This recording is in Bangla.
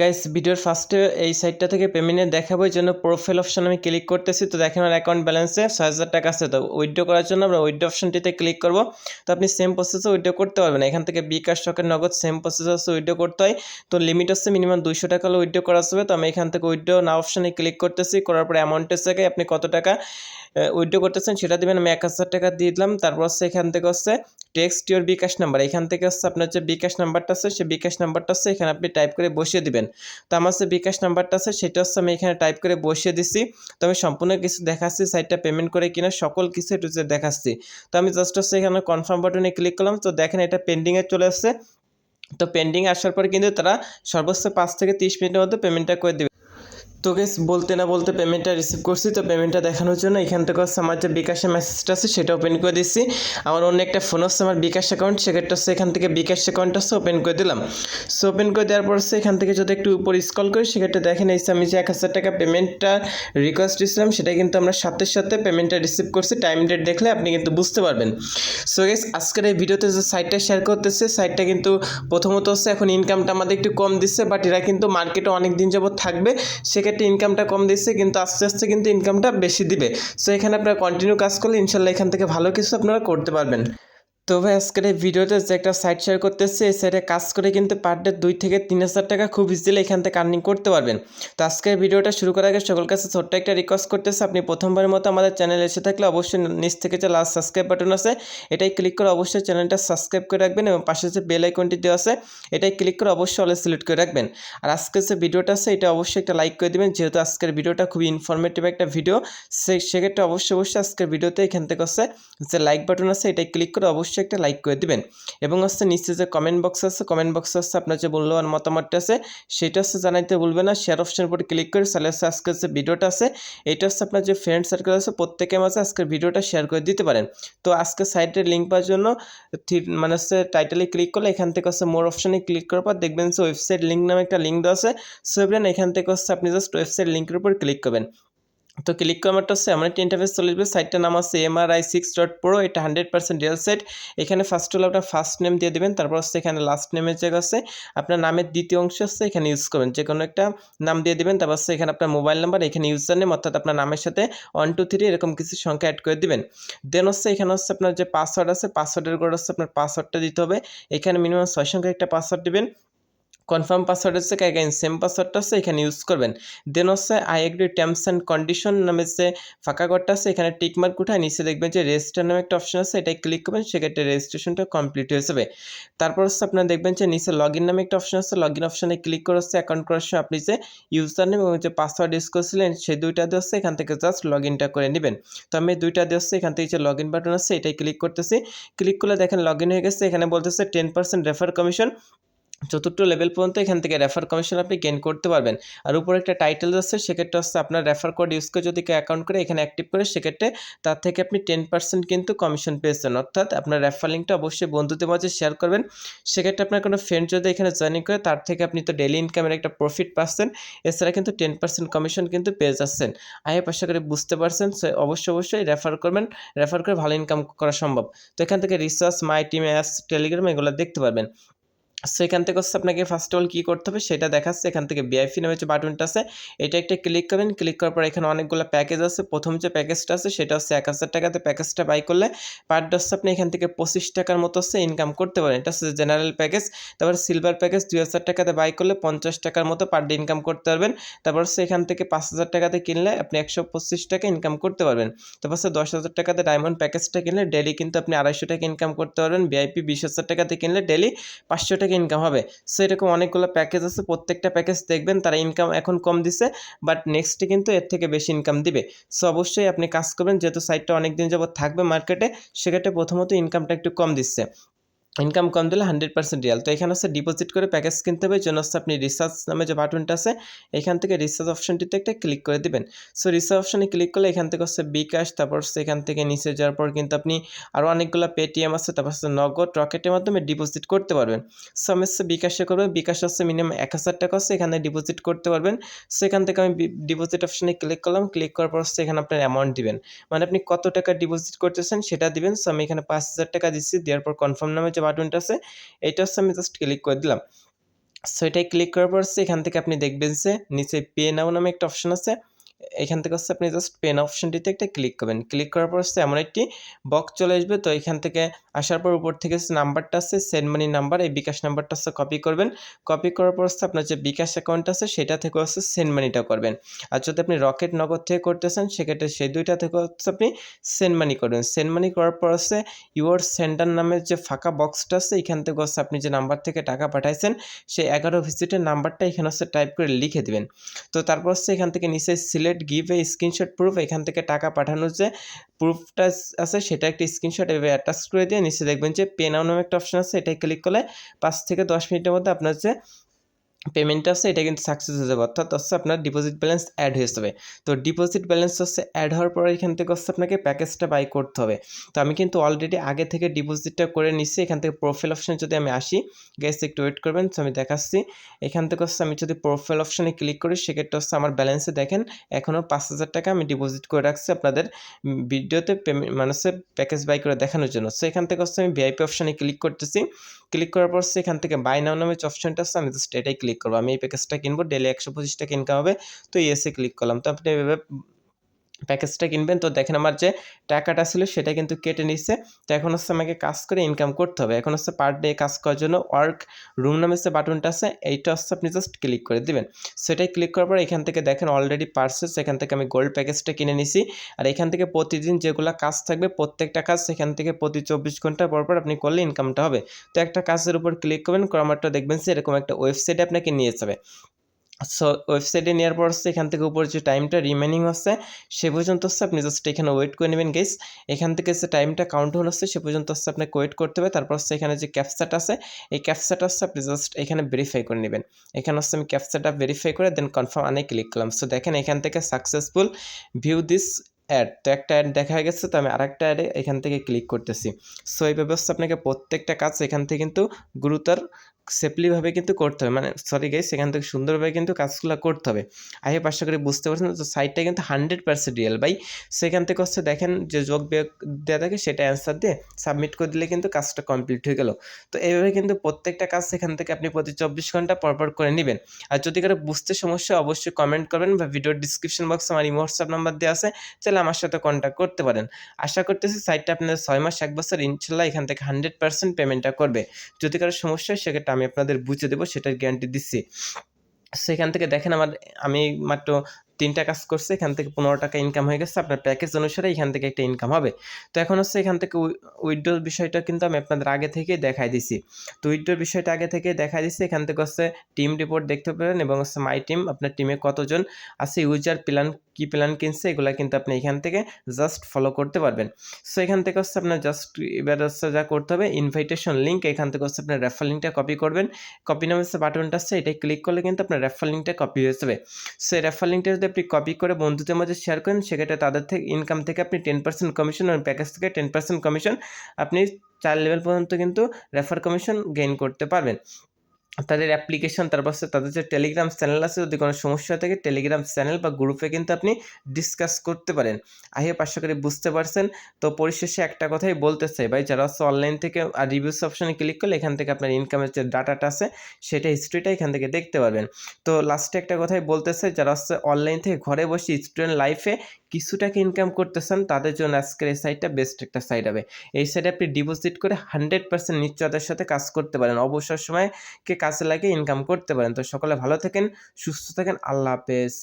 গাইস ভিডিওর ফার্স্টে এই সাইটটা থেকে পেমেন্টে দেখাবো জন্য প্রোফাইল অপশন আমি ক্লিক করতেছি। তো দেখেন আমার অ্যাকাউন্ট ব্যালেন্সে ছয় হাজার টাকা আছে। তো উইথড্র করার জন্য আমরা উইথড্র অপশনটিতে ক্লিক করব। তো আপনি সেম প্রসেসে উইথড্র করতে পারবেন। এখান থেকে বিকাশ শখের নগদ সেম প্রসেস হচ্ছে উইথড্র করতে হয়। তো লিমিট হচ্ছে মিনিমাম দুইশো টাকা হলে উইথড্র করা যাবে। তো আমি এখান থেকে উইথড্র না অপশনে ক্লিক করতেছি। করার পরে অ্যামাউন্টের জায়গায় আপনি কত টাকা উইথড্র করতেছেন, সেটা দেবেন, আমি এক হাজার টাকা দিয়ে দিলাম। তারপর হচ্ছে এখান থেকে হচ্ছে টেক্সট ইউর বিকাশ নাম্বার এখান থেকে হচ্ছে আপনার যে বিকাশ নাম্বারটা আছে, সেই বিকাশ নাম্বারটা হচ্ছে এখানে আপনি টাইপ করে বসিয়ে দিবেন। তো আমার যে বিকাশ নাম্বারটা আছে, সেটা হচ্ছে আমি এখানে টাইপ করে বসিয়ে দিচ্ছি তো আমি সম্পূর্ণ কিছু দেখাচ্ছি সাইটটা পেমেন্ট করে কিনা, সকল কিছু একটু দেখাচ্ছি। তো আমি জাস্ট হচ্ছে এখানে কনফার্ম বাটনে ক্লিক করলাম। তো দেখেন এটা পেন্ডিংয়ে চলে আসছে। তো পেন্ডিং আসার পর কিন্তু তারা সর্বোচ্চ পাঁচ থেকে তিরিশ মিনিটের মধ্যে পেমেন্টটা করে দেবে। তো গেস বলতে না বলতে পেমেন্টটা রিসিভ করছি, তো পেমেন্টটা দেখানোর জন্য এখান থেকে হচ্ছে আমার যে বিকাশের মেসেজটা আছে সেটা ওপেন করে দিচ্ছি আমার অন্য একটা ফোন হচ্ছে আমার বিকাশ অ্যাকাউন্ট সেক্ষেত্রে হচ্ছে এখান থেকে বিকাশ অ্যাকাউন্ট হচ্ছে ওপেন করে দিলাম। সো ওপেন করে দেওয়ার পর হচ্ছে এখান থেকে যদি একটু উপর স্কল করি, সেক্ষেত্রে দেখেন এই আমি যে এক হাজার টাকা পেমেন্টটা রিকোয়েস্ট দিয়েছিলাম, সেটা কিন্তু আমরা সাথে সাথে পেমেন্টটা রিসিভ করছি। টাইম ডেট দেখলে আপনি কিন্তু বুঝতে পারবেন। সো গেস আজকের এই ভিডিওতে যে সাইটটা শেয়ার করতেছে সাইটটা কিন্তু প্রথমত হচ্ছে এখন ইনকামটা আমাদের একটু কম দিচ্ছে বাট এরা কিন্তু মার্কেটে অনেক দিন যাবত থাকবে। সেক্ষেত্রে ইনকামটা কম দিচ্ছে, কিন্তু আস্তে আস্তে কিন্তু ইনকামটা বেশি দিবে। সো এখানে আপনারা কন্টিনিউ কাজ করলে ইনশাল্লাহ এখান থেকে ভালো কিছু আপনারা করতে পারবেন। তো ভাই আজকের এই ভিডিওতে যে একটা সাইট শেয়ার করতেছে, এই সাইটে কাজ করে কিন্তু পার ডে দুই থেকে তিন হাজার টাকা খুব ইজিলি এখান থেকে আর্নিং করতে পারবেন। তো আজকের ভিডিওটা শুরু করার আগে সকল কাছে ছোট্ট একটা রিকোয়েস্ট করতেছে, আপনি প্রথমবারের মতো আমাদের চ্যানেলে এসে থাকলে অবশ্যই নিচ থেকে যে লাস্ট সাবস্ক্রাইব বাটন আছে, এটাই ক্লিক করে অবশ্যই চ্যানেলটা সাবস্ক্রাইব করে রাখবেন এবং পাশে যে বেল আইকনটি দেওয়া আছে, এটাই ক্লিক করে অবশ্যই অলে সিলেক্ট করে রাখবেন। আর আজকের যে ভিডিওটা আছে, এটা অবশ্যই একটা লাইক করে দেবেন, যেহেতু আজকের ভিডিওটা খুবই ইনফরমেটিভ একটা ভিডিও সেক্ষেত্রে অবশ্যই অবশ্যই আজকের ভিডিওতে এখান থেকে হচ্ছে যে লাইক বাটন আছে, এটাই ক্লিক করে অবশ্যই একটা লাইক করে দিবেন। এবং হচ্ছে নিচে যে কমেন্ট বক্স আছে কমেন্ট বক্সে হচ্ছে আপনার যে মূল্যবান মতামতটা আছে, সেটা হচ্ছে জানাইতে ভুলবেন না। শেয়ার অপশনের উপর ক্লিক করে তাহলে হচ্ছে আজকের যে ভিডিওটা আছে, এটা হচ্ছে আপনার যে ফ্রেন্ড সার্কেল আছে, প্রত্যেকের মাঝে আজকের ভিডিওটা শেয়ার করে দিতে পারেন। তো আজকে সাইটের লিঙ্ক পাওয়ার জন্য মানে হচ্ছে টাইটেলে ক্লিক করলে এখান থেকে হচ্ছে মোর অপশনে ক্লিক করার পর দেখবেন যে ওয়েবসাইট লিঙ্ক নামে একটা লিঙ্ক দেওয়া আছে। সো এখান থেকে হচ্ছে আপনি জাস্ট ওয়েবসাইট লিঙ্কের উপর ক্লিক করবেন। তো ক্লিক করারটা হচ্ছে এমন একটা ইন্টারফেস চলে আসবে। সাইটটার নাম আছে এমআরআই সিক্স ডট প্রো এটা হান্ড্রেড পার্সেন্ট রিয়েল সাইট এখানে ফার্স্ট হলো আপনার ফার্স্ট নেম দিয়ে দেবেন, তারপর হচ্ছে এখানে লাস্ট নেমের জায়গা আছে। আপনার নামের দ্বিতীয় অংশ হচ্ছে এখানে ইউজ করবেন। যে কোনো একটা নাম দিয়ে দেবেন, তারপর হচ্ছে এখানে আপনার মোবাইল নাম্বার এখানে ইউজার নেম অর্থাৎ আপনার নামের সাথে ওয়ান টু থ্রি এরকম কিছু সংখ্যা অ্যাড করে দিবেন। দেন হচ্ছে এখানে হচ্ছে আপনার যে পাসওয়ার্ড আছে পাসওয়ার্ডের করে হচ্ছে আপনার পাসওয়ার্ডটা দিতে হবে। এখানে মিনিমাম ছয় সংখ্যার একটা পাসওয়ার্ড দিবেন। কনফার্ম পাসওয়ার্ড হচ্ছে অ্যাগাইন সেম পাসওয়ার্ডটা আছে, এখানে ইউজ করবেন। দেন হচ্ছে I agree terms and condition নামে যে ফাঁকা ঘরটা আছে, এখানে টিক মার্ক উঠায়, নিচে দেখবেন যে রেজিস্টার নামে একটা অপশন আছে এটাই ক্লিক করবেন, সেক্ষেত্রে রেজিস্ট্রেশনটা কমপ্লিট হয়ে যাবে। তারপর হচ্ছে, আপনার দেখবেন যে নিচে লগ ইন নামে একটা অপশন আছে লগ ইন অপশনে ক্লিক করে হচ্ছে অ্যাকাউন্ট করার সময় আপনি যে ইউজার নেম এবং যে পাসওয়ার্ড ইউজ করছিলেন, সেই দুইটা দিয়ে হচ্ছে, এখান থেকে জাস্ট লগ ইনটা করে নেবেন। তো আমি দুইটা দিয়ে হচ্ছে, এখান থেকে যে লগ ইন বাটন আছে এটাই ক্লিক করতেছি। ক্লিক করলে দেখেন লগ ইন হয়ে গেছে, এখানে বলতেছে টেন পার্সেন্ট রেফার কমিশন চতুর্থ লেভেল পর্যন্ত এখান থেকে রেফার কমিশন আপনি গেন করতে পারবেন। আর উপরে একটা টাইটেল আছে, সেক্ষেত্রে হচ্ছে আপনার রেফার কোড ইউজ করে যদি কেউ অ্যাকাউন্ট করে, এখানে অ্যাক্টিভ করে, সেক্ষেত্রে তার থেকে আপনি টেন পার্সেন্ট কিন্তু কমিশন পেয়েছেন। অর্থাৎ আপনার রেফার লিঙ্কটা অবশ্যই বন্ধুদের মাঝে শেয়ার করবেন। সেক্ষেত্রে আপনার কোনো ফ্রেন্ড যদি এখানে জয়েনিং করে, তার থেকে আপনি তো ডেলি ইনকামের একটা প্রফিট পাচ্ছেন। এছাড়া কিন্তু টেন পার্সেন্ট কমিশন কিন্তু পেয়ে যাচ্ছেন। আই আশা করি বুঝতে পারছেন। সো অবশ্যই অবশ্যই রেফার করবেন। রেফার করে ভালো ইনকাম করা সম্ভব। তো এখান থেকে research my team as Telegram এগুলো দেখতে পারবেন। সো এখান থেকে হচ্ছে আপনাকে ফার্স্ট অফ অল কী করতে হবে সেটা দেখাচ্ছে। এখান থেকে বিআইপি নামে যে বাটনটা আছে, এটা একটা ক্লিক করবেন। ক্লিক করার পর এখানে অনেকগুলো প্যাকেজ আছে। প্রথম যে প্যাকেজটা আছে, সেটা হচ্ছে এক হাজার টাকাতে প্যাকেজটা বাই করলে পার ডে হচ্ছে আপনি এখান থেকে পঁচিশ টাকার মতো হচ্ছে ইনকাম করতে পারেন। এটা হচ্ছে জেনারেল প্যাকেজ তারপর সিলভার প্যাকেজ দুই হাজার টাকাতে বাই করলে পঞ্চাশ টাকার মতো পার ডে ইনকাম করতে পারবেন। তারপর হচ্ছে এখান থেকে পাঁচ হাজার টাকাতে কিনলে আপনি একশো পঁচিশ টাকা ইনকাম করতে পারবেন। তারপর হচ্ছে দশ হাজার টাকাতে ডায়মন্ড প্যাকেজটা কিনলে ডেলি কিন্তু আপনি আড়াইশো টাকা ইনকাম করতে পারবেন। বিআইপি বিশ হাজার টাকাতে কিনলে ডেলি পাঁচশো টাকা ইনকাম হবে। সো এরকম অনেকগুলো প্যাকেজ আছে, প্রত্যেকটা প্যাকেজ দেখবেন তারা ইনকাম এখন কম দিছে বাট নেক্সটে কিন্তু এর থেকে বেশি ইনকাম দিবে। সো অবশ্যই আপনি কাজ করবেন, যেহেতু সাইটটা অনেক দিন যাবত থাকবে মার্কেটে সেক্ষেত্রে প্রথমত ইনকামটা একটু কম দিচ্ছে। ইনকাম কম দিলে হান্ড্রেড পার্সেন্ট রিয়াল। তো এখানে হচ্ছে ডিপোজিট করে প্যাকেজ কিনতে হবে জন্য হচ্ছে আপনি রিসার্চ নামে যে বাটনটা আছে, এখান থেকে রিসার্চ অপশনটিতে একটা ক্লিক করে দিবেন। সো রিসার্চ অপশনে ক্লিক করলে এখান থেকে হচ্ছে বিকাশ তারপর হচ্ছে এখান থেকে নিচে যাওয়ার পর কিন্তু আপনি আরও অনেকগুলো পেটিএম আছে, তারপর হচ্ছে নগদ রকেটের মাধ্যমে ডিপোজিট করতে পারবেন। সো আমি হচ্ছে বিকাশে করবেন বিকাশ হচ্ছে মিনিমাম এক হাজার টাকা হচ্ছে এখানে ডিপোজিট করতে পারবেন। সো এখান থেকে আমি ডিপোজিট অপশনে ক্লিক করলাম ক্লিক করার পর হচ্ছে এখানে আপনার অ্যামাউন্ট দিবেন। মানে আপনি কত টাকা ডিপোজিট করতেছেন সেটা দিবেন। সো আমি এখানে পাঁচ হাজার টাকা দিচ্ছি, দেওয়ার পর কনফার্ম নামে বাটনটা আছে এটা হচ্ছে আমি জাস্ট ক্লিক করে দিলাম। সো এটাই ক্লিক করার পর এখান থেকে আপনি দেখবেন যে নিচে পে নাও নামে একটা অপশন আছে। এখান থেকে হচ্ছে আপনি জাস্ট পেন অপশনটিতে একটা ক্লিক করবেন। ক্লিক করার পর হচ্ছে এমন একটি বক্স চলে আসবে। তো এখান থেকে আসার পর উপর থেকে নাম্বারটা আছে সেন্ড মানি নাম্বার এই বিকাশ নাম্বারটা হচ্ছে কপি করবেন। কপি করার পর হচ্ছে আপনার যে বিকাশ অ্যাকাউন্ট আছে, সেটা থেকে হচ্ছে সেন্ড মানিটা করবেন। আর যদি আপনি রকেট নগদ থেকে করতেছেন, সেক্ষেত্রে সেই দুইটা থেকে হচ্ছে আপনি সেন্ড মানি করবেন। সেন্ড মানি করার পর হচ্ছে ইউর সেন্টার নামের যে ফাঁকা বক্সটা আছে, এখান থেকে হচ্ছে আপনি যে নাম্বার থেকে টাকা পাঠাইছেন, সেই এগারো ভিজিটের নাম্বারটা এখানে হচ্ছে টাইপ করে লিখে দিবেন। তো তারপর হচ্ছে এখান থেকে নিচে select give a screenshot proof এখান থেকে টাকা পাঠানোর যে প্রুফটা আছে, সেটা একটা স্ক্রিনশট এভাবে অ্যাটাচ করে দিয়ে নিচে দেখবেন যে পে নাও নামে একটা অপশন আছে এটাই ক্লিক করলে পাঁচ থেকে দশ মিনিটের মধ্যে আপনার যে পেমেন্টটা আছে, এটা কিন্তু সাকসেস হয়ে যাবে। অর্থাৎ হচ্ছে আপনার ডিপোজিট ব্যালেন্স অ্যাড হয়ে যাবে। তো ডিপোজিট ব্যালেন্স হচ্ছে অ্যাড হওয়ার পর এখান থেকে হচ্ছে আপনাকে প্যাকেজটা বাই করতে হবে। তো আমি কিন্তু অলরেডি আগে থেকে ডিপোজিটটা করে নিচ্ছি এখান থেকে প্রোফাইল অপশানে যদি আমি আসি গ্যাস একটু ওয়েট করবেন। তো আমি দেখাচ্ছি। এখান থেকে হচ্ছে আমি যদি প্রোফাইল অপশানে ক্লিক করি, সেক্ষেত্রে হচ্ছে আমার ব্যালেন্সে দেখেন এখনও পাঁচ হাজার টাকা আমি ডিপোজিট করে রাখছি আপনাদের ভিডিওতে পেমেন্ট মানে প্যাকেজ বাই করে দেখানোর জন্য। সো এখান থেকে হচ্ছে আমি ভিআইপি অপশানে ক্লিক করতেছি। ক্লিক করার পর এখান থেকে বাই নাও নামে যে অপশনটা আছে, আমি জাস্ট এটাই ক্লিক করব। আমি এই প্যাকেজটা কিনবো ডেলি একশো পঁচিশ টাকা ইনকাম হবে। তো ইয়েসে ক্লিক করলাম। তো আপনি এভাবে প্যাকেজটা কিনবেন। তো দেখেন আমার যে টাকাটা ছিল সেটা কিন্তু কেটে নিচ্ছে তো এখন হচ্ছে আমাকে কাজ করে ইনকাম করতে হবে। এখন হচ্ছে পার ডে কাজ করার জন্য ওয়ার্ক রুম নামে যে বাটনটা আছে, এইটা হচ্ছে আপনি জাস্ট ক্লিক করে দিবেন। সেটাই ক্লিক করার পর এখান থেকে দেখেন অলরেডি পার্সেস এখান থেকে আমি গোল্ড প্যাকেজটা কিনে নিছি। আর এখান থেকে প্রতিদিন যেগুলো কাজ থাকবে, প্রত্যেকটা কাজ সেখান থেকে প্রতি চব্বিশ ঘণ্টা পর পর আপনি করলে ইনকামটা হবে। তো একটা কাজের উপর ক্লিক করবেন ক্রমারটা দেখবেন সে এরকম একটা ওয়েবসাইটে আপনাকে নিয়ে যাবে। সো ওয়েবসাইটে নেওয়ার পর হচ্ছে এখান থেকে উপর যে টাইমটা রিমেনিং হচ্ছে, সে পর্যন্ত হচ্ছে আপনি জাস্ট এখানে ওয়েট করে নেবেন গেস এখান থেকে যে টাইমটা কাউন্ট হন হচ্ছে, সে পর্যন্ত হচ্ছে আপনাকে ওয়েট করতে হবে। তারপর হচ্ছে এখানে যে ক্যাপচাটা আছে, এই ক্যাপচাটা হচ্ছে আপনি জাস্ট এখানে ভেরিফাই করে নেবেন। এখানে হচ্ছে আমি ক্যাপচাটা ভেরিফাই করে দেন কনফার্ম আনে ক্লিক করলাম। সো দেখেন এখান থেকে সাকসেসফুল ভিউ দিস অ্যাড তো একটা অ্যাড দেখা গেছে, তো আমি আরেকটা অ্যাডে এখান থেকে ক্লিক করতেছি। সো এই ব্যবস্থা আপনাকে প্রত্যেকটা কাজ এখান থেকে কিন্তু গুরুতর সেফলিভাবে কিন্তু করতে হবে। মানে সরি গাইস সেখান থেকে সুন্দরভাবে কিন্তু কাজগুলো করতে হবে। আই হোপ আশা করি বুঝতে পারছেন তো সাইটটা কিন্তু হান্ড্রেড পার্সেন্ট রিয়েল বাই সেখান থেকে হচ্ছে দেখেন যে যোগ বিয়োগ দেওয়া থাকে সেটা অ্যান্সার দিয়ে সাবমিট করে দিলে কিন্তু কাজটা কমপ্লিট হয়ে গেল। তো এইভাবে কিন্তু প্রত্যেকটা কাজ সেখান থেকে আপনি প্রতি চব্বিশ ঘণ্টা পরপর করে নেবেন। আর যদি কারও বুঝতে সমস্যা অবশ্যই কমেন্ট করবেন বা ভিডিওর ডিসক্রিপশন বক্সে আমার ইমো হোয়াটসঅ্যাপ নাম্বার দেওয়া আছে তাহলে আমার সাথে কন্ট্যাক্ট করতে পারেন। আশা করতেছি সাইটটা আপনাদের ছয় মাস, এক বছর ইনশাল্লাহ এখান থেকে হান্ড্রেড পার্সেন্ট পেমেন্টটা করবে। যদি কারও সমস্যা হয়, সেক্ষেত্রে আমি আপনাদের বুঝিয়ে দেবো সেটার গ্যারান্টি দিচ্ছি। সেখান থেকে দেখেন আমার আমি মাত্র তিনটা কাজ করছে, এখান থেকে পনেরো টাকা ইনকাম হয়ে গেছে, আপনার প্যাকেজ অনুসারে এখান থেকে একটা ইনকাম হবে। তো এখন হচ্ছে এখান থেকে উইড্রোর বিষয়টা কিন্তু আমি আপনাদের আগে থেকে দেখাই দিছি। তো উইড্রোর বিষয়টা আগে থেকে দেখাই দিছি, এখান থেকে হচ্ছে টিম রিপোর্ট দেখতে পারেন এবং হচ্ছে মাই টিম আপনার টিমে কতজন আছে ইউজার প্ল্যান কী প্ল্যান কিনছে, এগুলো কিন্তু আপনি এখান থেকে জাস্ট ফলো করতে পারবেন। সো এখান থেকে হচ্ছে আপনার জাস্ট এবার হচ্ছে যা করতে হবে ইনভাইটেশন লিঙ্ক এখান থেকে হচ্ছে আপনার রেফার লিঙ্কটা কপি করবেন। কপি নামে বাটনটা আছে এটাই ক্লিক করলে কিন্তু আপনার রেফার লিঙ্কটা কপি হয়ে যাবে। সো রেফার লিঙ্কটা যদি আপনি কপি করে বন্ধুদের মধ্যে শেয়ার করেন, সেক্ষেত্রে তাদের থেকে ইনকাম থেকে আপনি টেন পার্সেন্ট কমিশন আর প্যাকেজ থেকে টেন পার্সেন্ট কমিশন আপনি চার লেভেল পর্যন্ত কিন্তু রেফার কমিশন গেইন করতে পারবেন। তাদের অ্যাপ্লিকেশন তারপর তাদের যে টেলিগ্রাম চ্যানেল আছে, যদি কোনো সমস্যা থাকে টেলিগ্রাম চ্যানেল বা গ্রুপে কিন্তু আপনি ডিসকাস করতে পারেন। আই হোপ আশা করি বুঝতে পারছেন। তো পরিশেষে একটা কথাই বলতে চাই ভাই, যারা হচ্ছে অনলাইন থেকে, আর রিভিউস অপশানে ক্লিক করলে এখান থেকে আপনার ইনকামের যে ডাটাটা আছে, সেটা হিস্ট্রিটা এখান থেকে দেখতে পারবেন। তো লাস্টে একটা কথাই বলতে চাই, যারা হচ্ছে অনলাইন থেকে ঘরে বসে স্টুডেন্ট লাইফে কিছু টাকা ইনকাম করতেছেন, তাদের জন্য আজকের এই সাইটটা বেস্ট একটা সাইট হবে। এই সাইটে আপনি ডিপোজিট করে হান্ড্রেড পার্সেন্ট নিশ্চয়তার সাথে কাজ করতে পারেন। অবসর সময়কে কাজে লাগে ইনকাম করতে পারেন। তো সকলে ভালো থাকেন, সুস্থ থাকেন, আল্লাহ হাফেজ।